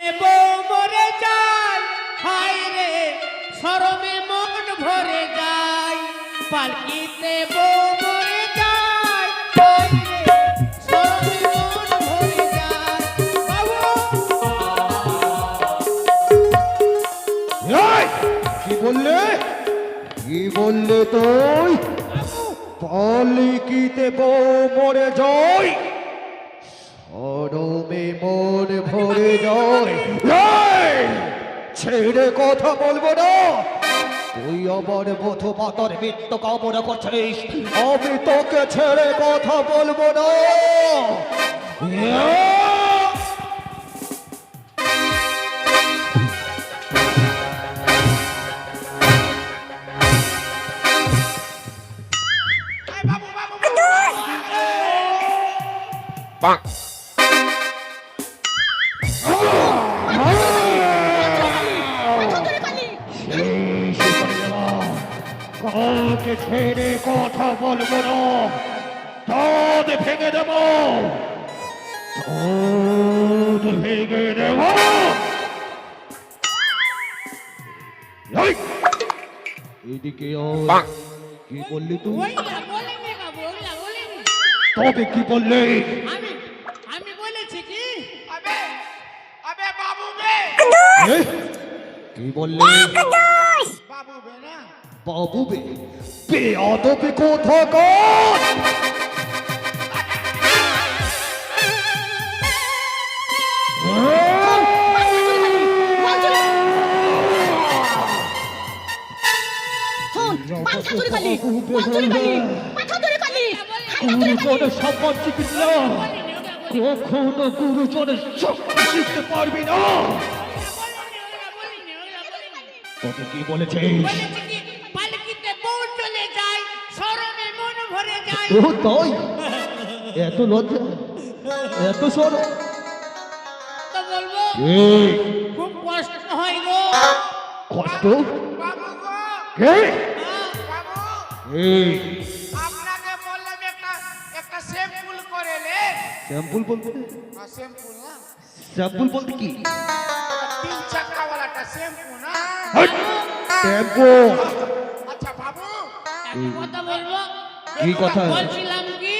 মরে যায় হায় রে সরমে মন ভরে যায় পালকিতে বউ মরে যায় হায় রে সরমে মন ভরে যায় এই, কি বললে? কি বললে তুই? পালিকিতে বউ মরে যায় সরমে মন ভরে যায়। ছেড়ে কথা বলব না। তুই আমার বধু মাতার মৃত্যু কামনা করছিস। আমি তোকে ছেড়ে কথা বলব না। ইয়া! সহজে ছেড়ে কথা বলব না। দাঁত ভেঙে দেব। দাঁত ভেঙে দেব। এদিকে কি বললি তুই? তবে কি বললে? আমি বলেছি কি? বাবু কি বাবু না। বাবু বে বেয়াদবে কোথাকার? গুরুজনের সম্মান শিখিস না? কখনো গুরুজনের সম্মান শিখতে পারবি না। তোকে কি বলেছিস? ও তাই এত লজ্জা এত সর। বলব খুব কষ্ট হয় গো। কষ্ট? কে? হ্যাঁ, আপনাকে বললাম একটা একটা স্যাম্পল করে নে। স্যাম্পল বলতে? হ্যাঁ, স্যাম্পল না। স্যাম্পল বলতে কি? তিন চাকাওয়ালাটা শ্যাম্পু না। হ্যাঁ, শ্যাম্পু। আচ্ছা বাবু একটা কথা বলব? কি কথা? বলছিলাম কি?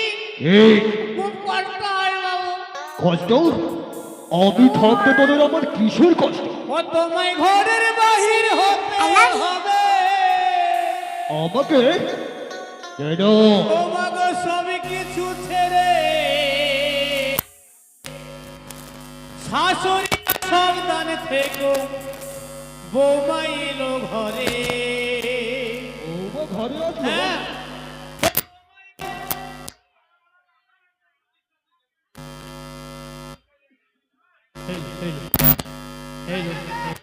এই খুব কষ্ট হয় বাবু। কষ্ট? আমি থাকতে তোদের আমার কিসের কষ্ট? ও তোমায় ঘরের বাহির হতে হবে। আমাকে কেন? তোমাকে সবই কিছু ছেড়ে শাশুড়ি সাবধান থেকো বৌমা এলো ঘরে। ও ঘরে আসলো হ্যাঁ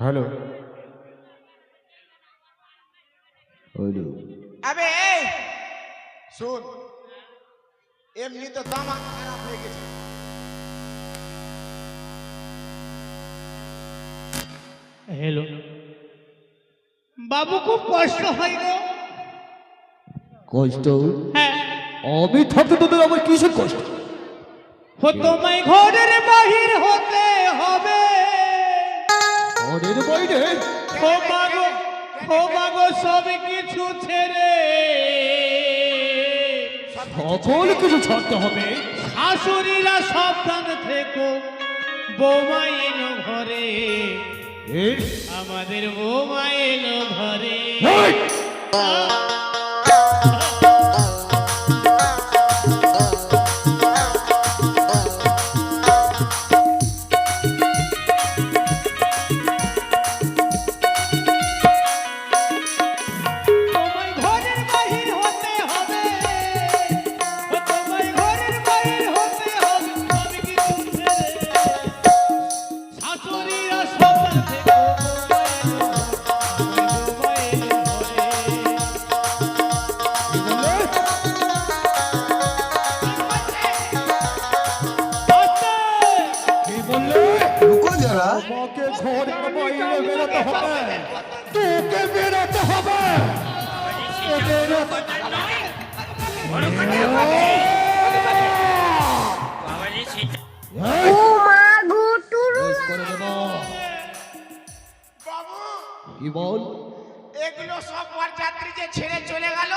হ্যালো। হ্যালো আবে এই শুন এমনি তো দামা খারাপ হয়ে গেছে। হ্যালো। বাবু খুব কষ্ট হয় গো কষ্ট? হ্যাঁ। আমি থাকতে তোদের আমার কিসের কষ্ট? ও তোমায় ঘরের বাহির হতে হবে। ঘরের বাইরে। ও মাগো ও মাগো সব কিছু ছেড়ে। সকল কিছু ছাড়তে হবে। শাশুড়িরা সাবধান থেকো বৌমা এলো ঘরে। আমাদের বৌমা এলো ঘরে। কি বল? এগুলো সব যাত্রী যে ছেড়ে চলে গেল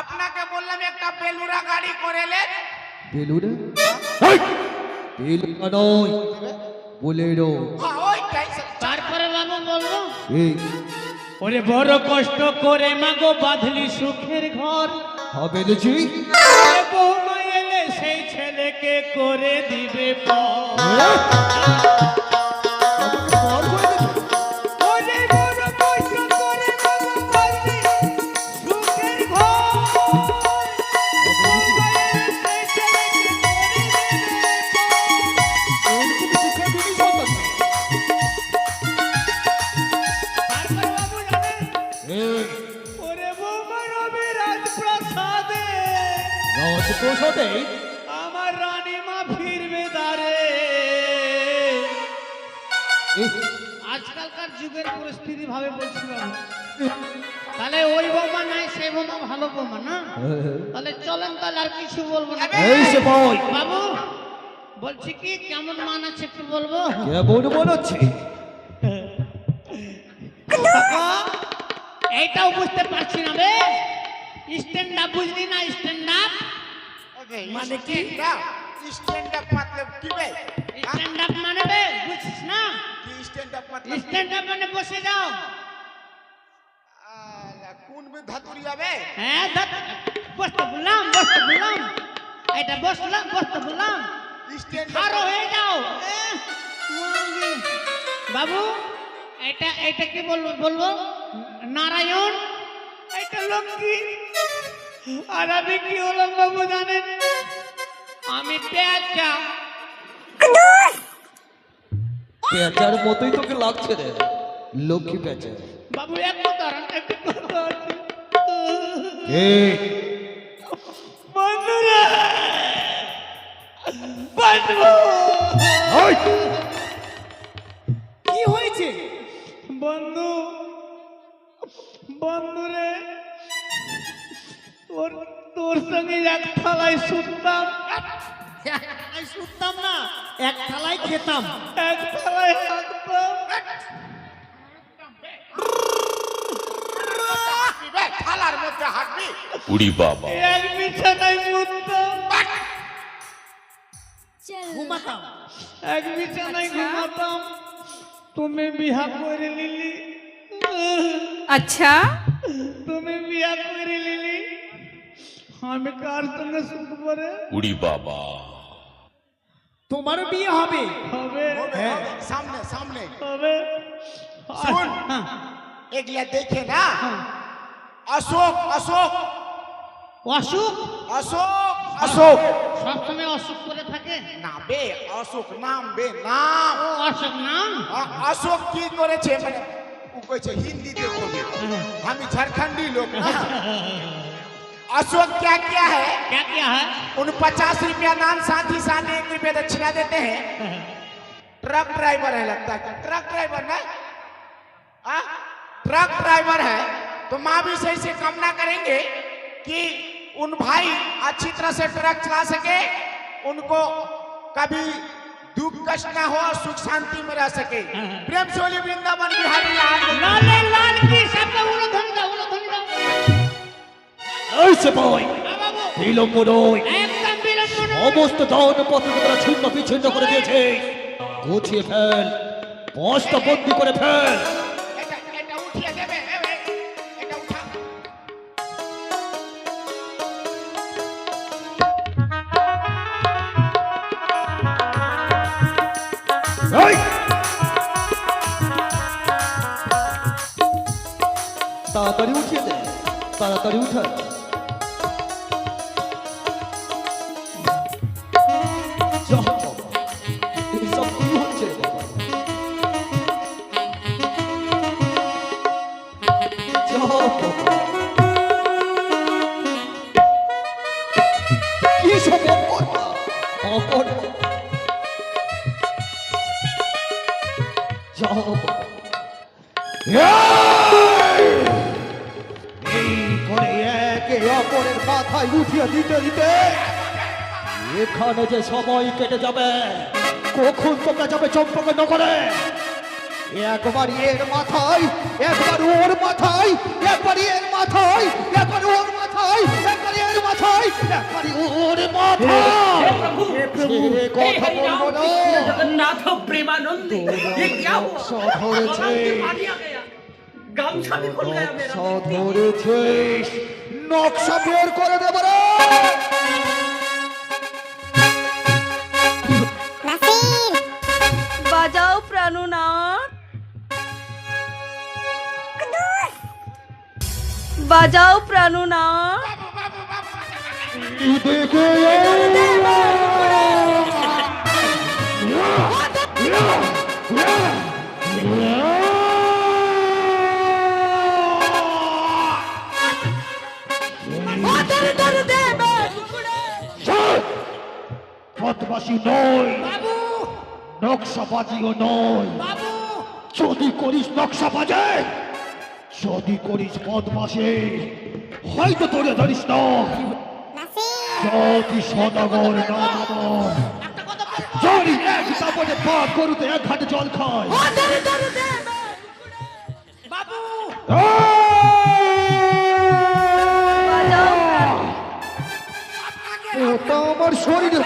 আপনাকে বললাম একটা বেলুরা গাড়ি করে বেলুনে বেলুনা নয় বোলেরো। হ্যাঁ ওইটাই তারপরে বাবু বলব ওরে বড় কষ্ট করে মাগো বাঁধলি সুখের ঘর। হবে এ বৌমা এলে সেই ছেলেকে করে দিবে পর। আজকালকার যুগের পরিস্থিতি ভাবে বলছি বাবু। তাহলে ওই বোমা নাই সেই বোমা ভালো বোমা না? তাহলে চলেন তাহলে আর কিছু বলব না। বাবু বলছি কি কেমন মান আছে একটু বলব? কেমন হচ্ছে এইটাও বুঝতে পারছি না বে। স্ট্যান্ড আপ বুঝলি না স্ট্যান্ড আপ মানে কি? স্ট্যান্ড আপ মানে কি বে? স্ট্যান্ড আপ মানে বে বুঝছিস না? স্ট্যান্ড আপ মানে বসে যাও। কোন বে ধাতুরি যাবে হ্যাঁ বসতে বললাম বসতে বললাম। এটা বসলাম বসতে বললাম। স্ট্যান্ড আরও হয়ে যাও। হ্যাঁ। বাবু এটা এটা কি বলব বলব? নারায়ণ। এটা লোক কি আর আমি কি হলাম বাবু জানেন? আমি পেঁচা। পেঁচার মতোই তোকে লাগছে রে। লক্ষ্মী পেঁচা। বাবু দাঁড়ান বন্ধুরা! কি হয়েছে? বন্ধু বন্ধুরে তোর তোর সঙ্গে এক থালায় শুনতাম। শুনতাম না। এক থালায় খেতাম এক থালায় হাঁকতাম থালার মধ্যে হাঁটবি উড়ি বাবা এক বিছানায় মুততাম ঘুমাতাম এক বিছানায় ঘুমাতাম তুমি বিয়া করে লিলি আচ্ছা তুমি বিয়া করে লিলি আমি কার সঙ্গে সুখ করে উড়ি বাবা তোমার বিয়ে হবে। হবে। হ্যাঁ। সামনে সামনে। হবে। শুন হ্যাঁ। এগুলা দেখে না। হ্যাঁ। অশোক অশোক। অশোক? অশোক অশোক। সবসময় অশোক করে থাকে? না বে অশোক নাম বে নাম ও অশোক নাম? অশোক কি করেছে? মানে ও কইছে হিন্দিতে করবে হ্যাঁ। আমি ঝাড়খণ্ডী লোক না। अशोक क्या क्या है? क्या क्या है? उन पचास रुपया नाम साथ ही साथ एक रुपया दक्षिणा देते हैं। ट्रक ड्राइवर है लगता है। ट्रक ड्राइवर ना? आ? ट्रक ड्राइवर है। तो माँ भी सही से कामना करेंगे कि उन भाई अच्छी तरह से ट्रक चला सके उनको कभी दुख कष्ट ना हो और सुख शांति में रह सके। प्रेम से बोलिए वृंदावन बिहारी लाल। लाल की सबका বিলম্ব নয়। সমস্ত দান পত্রিকা ছিন্ন বিচ্ছিন্ন করে দিয়েছে। গুছিয়ে ফেল। বস্তা বন্দি করে ফেল। তাড়াতাড়ি উঠিয়ে দে। তাড়াতাড়ি উঠা। এই! করে একে অপরের দিতে দিতে, এখানে যে সময় কেটে যাবে, কখন তোমরা যাবে চম্পকে নগরে একবার এর মাথায় একবার ওর মাথায় একবার এর মাথায় একবার ওর মাথায় একবার এর মাথায় একবার ওর মাথায় ছেড়ে কথা বলবো না जगन्नाथ प्रेमानंद ये क्या हुआ সব ধরেছে पानी आ गया गामछा भी खुल गया मेरा নকশা ধরেছিস নকশা বের করে দেব রে বাজাও প্রাণনাথ দেখে বদমাসি নয়। বাবু। নকশাবাজিও নয়। বাবু। যদি করিস নকশা বাজে যদি করিস মদ মাসে হয়তো তোরে ধরিস না। যদি সদাগর না নামন জরি এক তাপটে পা করুতে এক ঘাটে জল খায়। বাবু। ওটা আমার শরীরে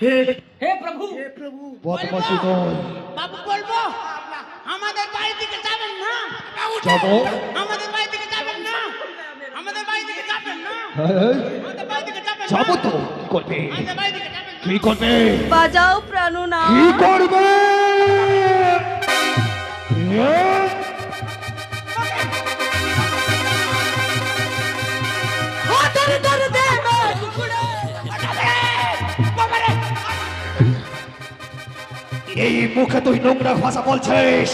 হে! হে প্রভু। হে প্রভু বদমাশি কর বাবু বলব? আমাদের বাড়ি থেকে যাবেন না? যাব। আমাদের বাড়ি থেকে যাবেন না? আমাদের বাড়ি থেকে যাবেন না? হ্যাঁ, আমাদের বাড়ি থেকে যাবেন না? যাব তো। কি করবে? কি করবে? বাজাও কি করবে? হ্যাঁ? এই মুখে তুই নোংরা ভাষা বলছিস?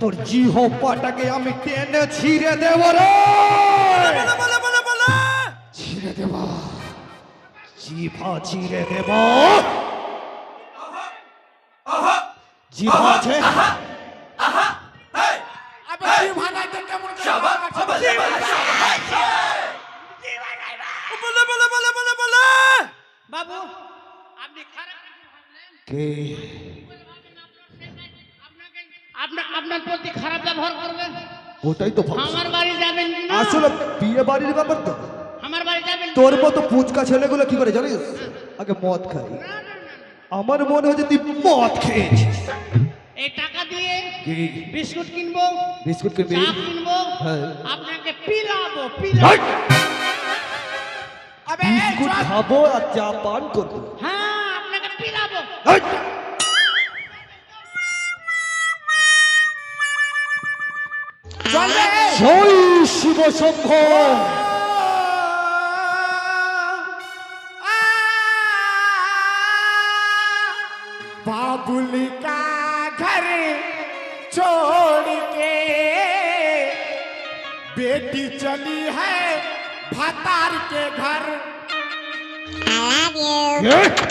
তোর জিহ পাটাকে আমি টেনে ছিঁড়ে দেব রে। ছিঁড়ে দেব। জিভা ছিঁড়ে দেব। জিভা আছে? বাবু আপনি খারাপ কে? আপনার প্রতি খারাপ ব্যবহার ওটাই তো আমার বাড়ি যাবেন আসলে বিয়ে বাড়ির ব্যাপার তো। আমার বাড়ি যাবেন তোর মতো পুচকা ছেলেগুলো কি করে জানিস? আগে মদ খাই। আমার মনে হচ্ছে তুই মদ খেয়েছিস। এই টাকা দিয়ে বিস্কুট কিনবো বিস্কুট কিনবি? চা কিনবো হ্যাঁ। আপনাকে পিলাবো পিলাবো। বিস্কুট খাব আর চা পান করব। হ্যাঁ আপনাকে পিলাবো হাই! চল রে জয় শিব শম্ভ बाबुल का घर छोड़ के बेटी चली है भतार के घर কে? पिया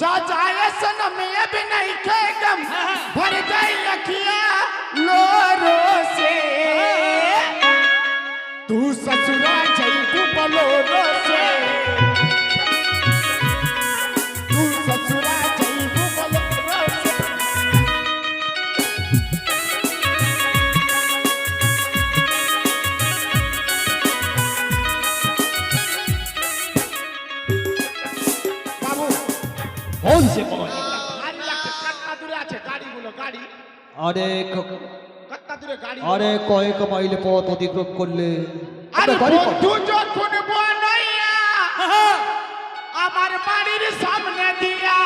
चाचा ऐसे न मैं अभी नहीं खेगम भर जाई अखिया लोरो से तू ससुरा जाई तू बलोरो से से লাগছে আছে। গাড়িগুলো গাড়ি আরে ক- কতটা দূরে গাড়ি আরে কয়েক মাইল পথ অতিক্রম করলে আমরা বাড়ির সামনে দিয়া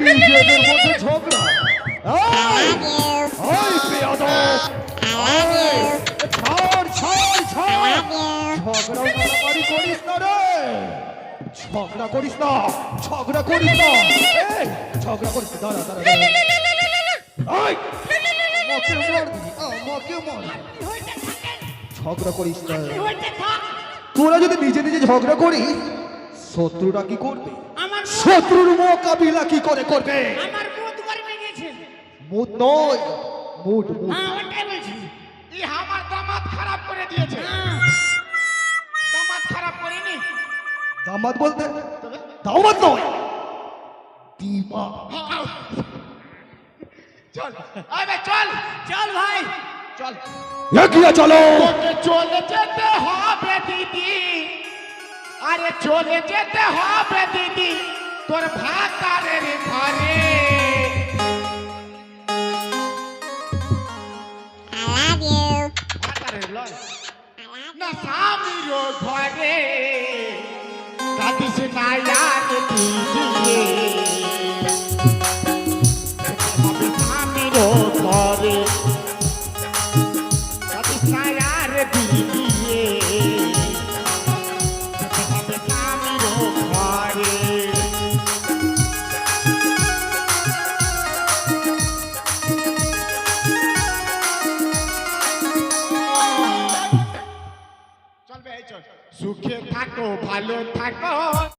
নিজেদের মধ্যে ঝগড়া। ঝগড়া করিস না ঝগড়া করিস না ঝগড়া করিস দাঁড়া দাঁড়া আমাকে মারবি, আমাকে মারবি। ঝগড়া করিস না তোরা যদি নিজে নিজে ঝগড়া করিস শত্রুরা কি করবে শত্রুর মোকাবিলা কি করে করবে আমার মুদ নয় মুড মুড। হ্যাঁ ওটাই বলছি। ই আমার দামাত খারাপ করে দিয়েছে। হ্যাঁ। দামাত খারাপ করেনি। দামাত বলতে? দামাত নয় দিমা। চল আবে চল। চল ভাই। চল। এগিয়ে চলো। চলে যেতে হবে দিদি। আরে চলে যেতে হবে দিদি। তোর ভাতারের ঘরে। লয় না স্বামীর ঘরে কাঁদিস না ইয়ার দিদি